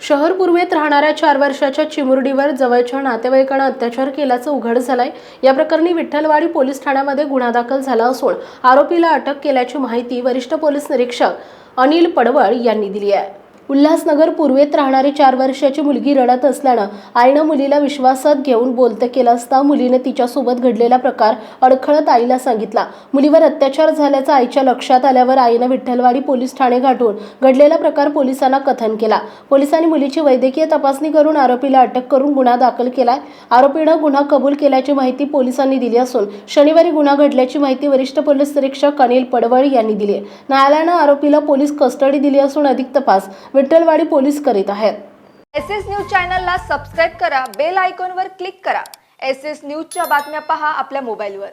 शहर पूर्वेत राहणाऱ्या चार वर्षाच्या चिमुरडीवर जवळच्या नातेवाईकानं अत्याचार केल्याचं उघड झालंय. या प्रकरणी विठ्ठलवाडी पोलीस ठाण्यामध्ये गुन्हा दाखल झाला असून आरोपीला अटक केल्याची माहिती वरिष्ठ पोलीस निरीक्षक अनिल पडवळ यांनी दिली आहे. उल्हासनगर पूर्वेत राहणारी चार वर्षाची मुलगी रडत असल्यानं आईनं मुलीला विश्वासात घेऊन बोलतं केलं असता मुलीने तिच्यासोबत घडलेला प्रकार अडखळत आईला सांगितला. मुलीवर अत्याचार झाल्याचं आईच्या लक्षात आल्यावर आईनं विठ्ठलवाडी पोलीस ठाणे गाठून घडलेला प्रकार पोलिसांना कथन केला. पोलिसांनी मुलीची वैद्यकीय तपासणी करून आरोपीला अटक करून गुन्हा दाखल केलाय. आरोपीनं गुन्हा कबूल केल्याची माहिती पोलिसांनी दिली असून शनिवारी गुन्हा घडल्याची माहिती वरिष्ठ पोलीस निरीक्षक अनिल पडवळ यांनी दिली न्यायालयानं आरोपीला पोलीस कस्टडी दिली असून अधिक तपास विठ्ठलवाडी पोलीस करीत आहेत. एस एस न्यूज चॅनलला सबस्क्राईब करा बेल आयकॉनवर क्लिक करा. एस एस न्यूजच्या बातम्या पहा आपल्या मोबाईलवर.